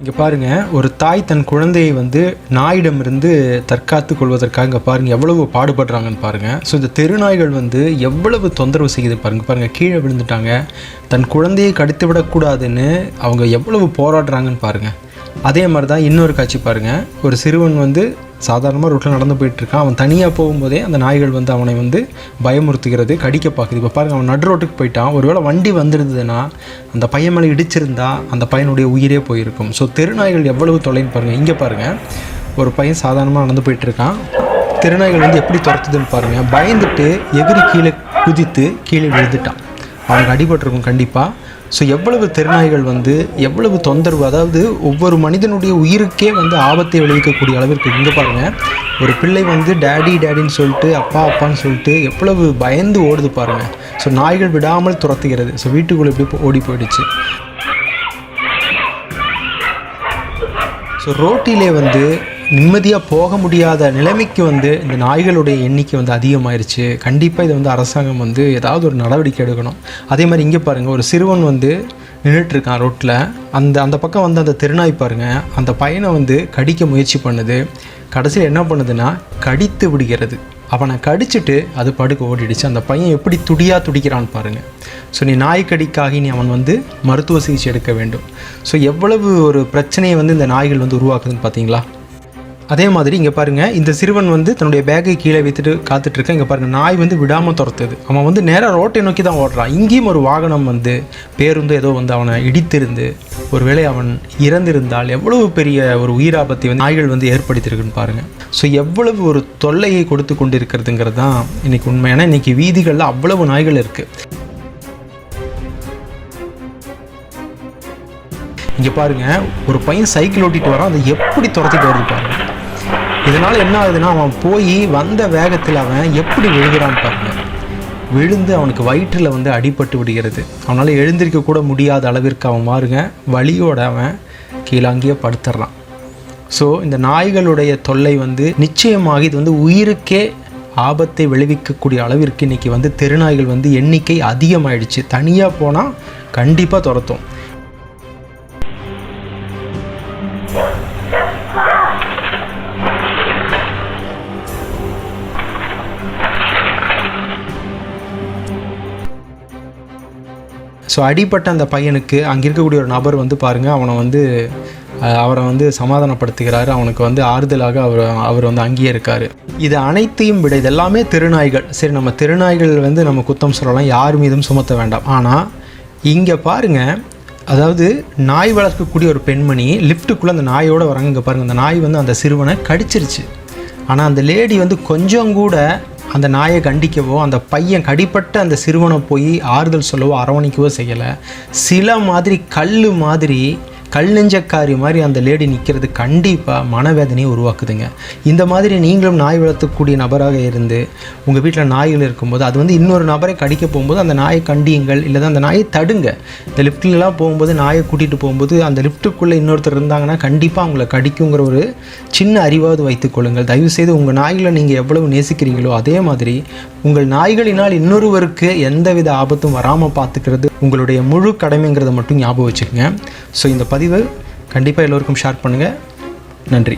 இங்கே பாருங்கள் ஒரு தாய் தன் குழந்தையை வந்து நாயிடமிருந்து தற்காத்து கொள்வதற்காக இங்கே பாருங்கள் எவ்வளவு பாடுபடுறாங்கன்னு பாருங்கள் ஸோ இந்த தெருநாய்கள் வந்து எவ்வளவு தொந்தரவு செய்யுது பாருங்கள் பாருங்கள் கீழே விழுந்துட்டாங்க. தன் குழந்தையை கடித்து விடக்கூடாதுன்னு அவங்க எவ்வளவு போராடுறாங்கன்னு பாருங்கள் அதே மாதிரி தான் இன்னொரு காட்சி பாருங்கள் ஒரு சிறுவன் வந்து சாதாரணமாக ரோட்டில் நடந்து போயிட்டுருக்கான். அவன் தனியாக போகும்போதே அந்த நாய்கள் வந்து அவனை வந்து பயமுறுத்துகிறது கடிக்க பார்க்குது. இப்போ பாருங்கள் அவன் நடு ரோட்டுக்கு போயிட்டான். ஒருவேளை வண்டி வந்திருந்ததுன்னா அந்த பையன் மேலே இடிச்சிருந்தா அந்த பையனுடைய உயிரே போயிருக்கும். ஸோ தெருநாய்கள் எவ்வளவு தொலைன்னு பாருங்கள் இங்கே பாருங்கள் ஒரு பையன் சாதாரணமாக நடந்து போயிட்டுருக்கான். திருநாய்கள் வந்து எப்படி துரத்துதுன்னு பாருங்கள் பயந்துட்டு எகிரி கீழே குதித்து கீழே விழுந்துட்டான். அவனுக்கு அடிபட்டிருக்கும் கண்டிப்பாக ஸோ எவ்வளவு தெருநாய்கள் வந்து எவ்வளவு தொந்தரவு அதாவது ஒவ்வொரு மனிதனுடைய உயிருக்கே வந்து ஆபத்தை விளைவிக்கக்கூடிய அளவிற்கு இங்கே பாருங்கள் ஒரு பிள்ளை வந்து டேடி டேடின்னு சொல்லிட்டு அப்பா அப்பான்னு சொல்லிட்டு எவ்வளவு பயந்து ஓடுது பாருங்கள் ஸோ நாய்கள் விடாமல் துரத்துகிறது. ஸோ வீட்டுக்குள்ளே இப்படி ஓடி போயிடுச்சு. ஸோ ரோட்டிலே வந்து நிம்மதியாக போக முடியாத நிலைமைக்கு வந்து இந்த நாய்களுடைய எண்ணிக்கை வந்து அதிகமாயிருச்சு. கண்டிப்பாக இதை வந்து அரசாங்கம் வந்து ஏதாவது ஒரு நடவடிக்கை எடுக்கணும். அதே மாதிரி இங்கே பாருங்கள் ஒரு சிறுவன் வந்து நின்றுட்டுருக்கான் ரோட்டில் அந்த அந்த பக்கம் வந்து அந்த திருநாய் பாருங்கள் அந்த பையனை வந்து கடிக்க முயற்சி பண்ணுது. கடைசியில் என்ன பண்ணுதுன்னா கடித்து விடுகிறது. அவனை கடிச்சிட்டு அது படுக்க ஓடிடுச்சு. அந்த பையன் எப்படி துடியாக துடிக்கிறான்னு பாருங்கள் ஸோ நீ நாய்க்கடிக்காகி நீ அவன் வந்து மருத்துவ சிகிச்சை எடுக்க வேண்டும். ஸோ எவ்வளவு ஒரு பிரச்சனையை வந்து இந்த நாய்கள் வந்து உருவாக்குதுன்னு பார்த்தீங்களா அதே மாதிரி இங்கே பாருங்கள் இந்த சிறுவன் வந்து தன்னுடைய பேக்கை கீழே வைத்துட்டு காத்துட்டு இருக்கேன் இங்கே பாருங்கள் நாய் வந்து விடாமல் துரத்துது. அவன் வந்து நேராக ரோட்டை நோக்கி தான் ஓடுறான். இங்கேயும் ஒரு வாகனம் வந்து பேருந்து ஏதோ வந்து அவனை இடித்திருந்து ஒருவேளை அவன் இறந்திருந்தால் எவ்வளவு பெரிய ஒரு உயிராபத்தை வந்து நாய்கள் வந்து ஏற்படுத்தியிருக்குன்னு பாருங்கள் ஸோ எவ்வளவு ஒரு தொல்லையை கொடுத்து கொண்டு இருக்கிறதுங்கிறது தான் இன்றைக்கி உண்மை. ஏன்னா இன்றைக்கி வீதிகளில் அவ்வளவு நாய்கள் இருக்குது இங்கே பாருங்க ஒரு பையன் சைக்கிள் ஓட்டிட்டு வரான். அதை எப்படி துரத்திட்டு வருது பாருங்க. இதனால் என்ன ஆகுதுன்னா அவன் போய் வந்த வேகத்தில் அவன் எப்படி விழுகிறான்னு பாருங்க. விழுந்து அவனுக்கு வயிற்றில் வந்து அடிபட்டு விடுகிறது. அவனால் எழுந்திருக்க கூட முடியாத அளவிற்கு அவன் மாறுங்க. வழியோட அவன் கீழே அங்கேயே படுத்துடுறான் ஸோ இந்த நாய்களுடைய தொல்லை வந்து நிச்சயமாக இது வந்து உயிருக்கே ஆபத்தை விளைவிக்கக்கூடிய அளவிற்கு இன்றைக்கி வந்து தெருநாய்கள் வந்து எண்ணிக்கை அதிகமாயிடுச்சு. தனியாக போனால் கண்டிப்பாக துரத்தும். ஸோ அடிப்பட்ட அந்த பையனுக்கு அங்கே இருக்கக்கூடிய ஒரு நபர் வந்து பாருங்கள் அவனை வந்து அவரை வந்து சமாதானப்படுத்துகிறாரு. அவனுக்கு வந்து ஆறுதலாக அவர் அவர் வந்து அங்கேயே இருக்கார். இது அனைத்தையும் விட இது எல்லாமே திருநாய்கள். சரி நம்ம திருநாய்கள் வந்து நம்ம குத்தம் சொல்லலாம் யார் மீதும் சுமத்த வேண்டாம். ஆனால் இங்கே பாருங்கள் அதாவது நாய் வளர்க்கக்கூடிய ஒரு பெண்மணி லிஃப்ட்டுக்குள்ளே அந்த நாயோடு வராங்க. இங்கே பாருங்கள் அந்த நாய் வந்து அந்த சிறுவனை கடிச்சிருச்சு. ஆனால் அந்த லேடி வந்து கொஞ்சம் கூட அந்த நாயை கண்டிக்கவோ அந்த பையன் கடிப்பட்ட அந்த சிறுவனை போய் ஆறுதல் சொல்லவோ அரவணைக்கவோ செய்யலை. சில மாதிரி கல் மாதிரி கல் நெஞ்சக்காரி மாதிரி அந்த லேடி நிற்கிறது கண்டிப்பாக மனவேதனையை உருவாக்குதுங்க. இந்த மாதிரி நீங்களும் நாய் வளர்த்தக்கூடிய நபராக இருந்து உங்கள் வீட்டில் நாய்கள் இருக்கும்போது அது வந்து இன்னொரு நபரை கடிக்க போகும்போது அந்த நாயை கண்டியுங்கள் இல்லை அந்த நாயை தடுங்க. இந்த லிஃப்ட்லலாம் போகும்போது நாயை கூட்டிகிட்டு போகும்போது அந்த லிஃப்ட்டுக்குள்ளே இன்னொருத்தர் இருந்தாங்கன்னா கண்டிப்பாக அவங்கள கடிக்குங்கிற ஒரு சின்ன அறிவாவது வைத்துக்கொள்ளுங்கள் தயவுசெய்து உங்கள் நாய்களை நீங்கள் எவ்வளவு நேசிக்கிறீங்களோ அதே மாதிரி உங்கள் நாய்களினால் இன்னொருவருக்கு எந்தவித ஆபத்தும் வராமல் பார்த்துக்கிறது உங்களுடைய முழு கடமைங்கிறத மட்டும் ஞாபகம் வச்சுக்கோங்க. ஸோ இந்த பதிவை கண்டிப்பாக எல்லோருக்கும் ஷேர் பண்ணுங்கள் நன்றி.